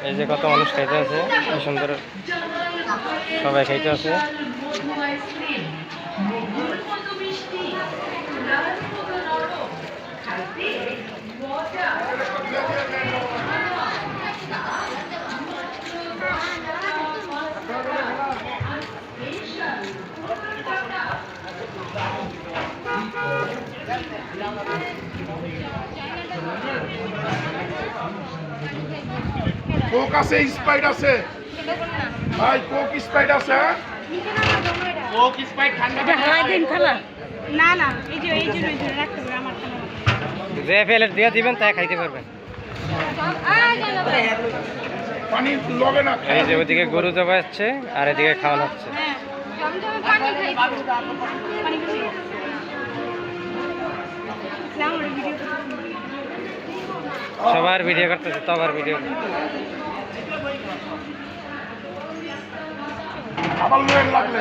এই যে কত মানুষ খাইতে আছে কি সুন্দর সবাই খাইতে আছে। কোক আছে স্প্রাইট আছে। ভাই কোক স্প্রাইট আছে হ্যাঁ? এটা হালাই দিন খালা। না না এই যে এই যে এই যে রাখতে পারে আমার খালা যে প্লেট দিয়ে দিবেন তাই খাইতে পারবেন। পানি লবে না এই যে ওদিকে গরু জবা যাচ্ছে আর এদিকে খাওয়ানো হচ্ছে। হ্যাঁ জমজমে পানি খাই পানি সবার ভিডিও করতেছে সবার ভিডিও আবার লাগলে।